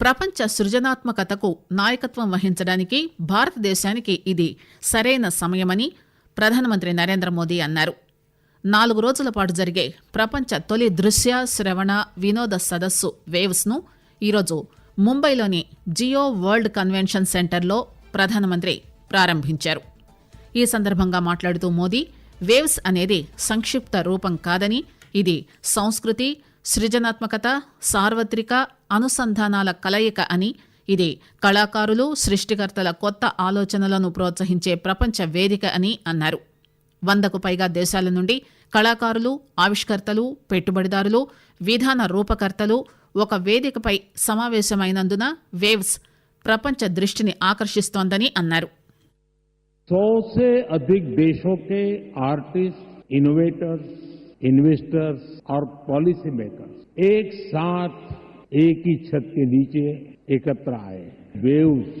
ప్రపంచ సృజనాత్మకతకు నాయకత్వం వహించడానికి భారతదేశానికి ఇది సరైన సమయమని ప్రధానమంత్రి నరేంద్ర మోదీ అన్నారు. నాలుగు రోజుల పాటు జరిగే ప్రపంచ తొలి దృశ్య శ్రవణ వినోద సదస్సు వేవ్స్ను ఈరోజు ముంబైలోని జియో వరల్డ్ కన్వెన్షన్ సెంటర్లో ప్రధానమంత్రి ప్రారంభించారు. ఈ సందర్భంగా మాట్లాడుతూ మోదీ వేవ్స్ అనేది సంక్షిప్త రూపం కాదని ఇది సంస్కృతి సృజనాత్మకత సార్వత్రిక అనుసంధానాల కలయిక అని ఇది కళాకారులు సృష్టికర్తల కొత్త ఆలోచనలను ప్రోత్సహించే ప్రపంచ వేదిక అని అన్నారు వందకు పైగా దేశాల నుండి కళాకారులు ఆవిష్కర్తలు పెట్టుబడిదారులు విధాన రూపకర్తలు ఒక వేదికపై సమావేశమైనందున వేవ్స్ ప్రపంచ దృష్టిని ఆకర్షిస్తోందని అన్నారు सौ से अधिक देशों के आर्टिस्ट इनोवेटर्स इन्वेस्टर्स और पॉलिसी मेकर्स एक साथ एक ही छत के नीचे एकत्र आए वेव्स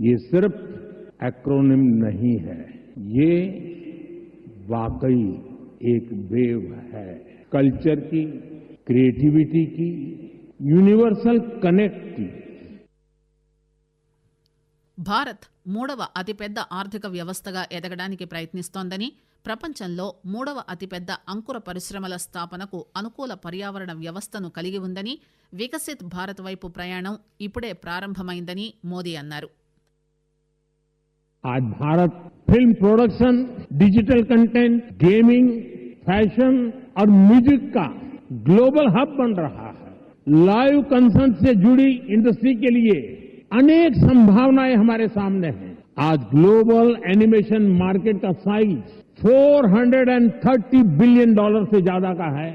ये सिर्फ़ एक्रोनिम नहीं है। ये वाकई एक वेव है। कल्चर की क्रिएटिविटी की यूनिवर्सल कनेक्ट की భారత్ మూడవ అతిపెద్ద ఆర్థిక వ్యవస్థగా ఎదగడానికి ప్రయత్నిస్తోందని ప్రపంచంలో మూడవ అతిపెద్ద అంకుర పరిశ్రమల స్థాపనకు అనుకూల పర్యావరణ వ్యవస్థను కలిగి ఉందని వికసిత్ భారత్ వైపు ప్రయాణం ఇప్పుడే ప్రారంభమైందని మోదీ అన్నారు आज Bharat film production digital content gaming fashion और म्यूजिक का ग्लोबल हब बन रहा है लाइव कंसर्ट से जुड़ी इंडस्ट्री के लिए अनेक संभावनाएँ हमारे सामने हैं। आज ग्लोबल एनिमेशन मार्केट का साइज़ 430 बिलियन डॉलर से ज़्यादा का है।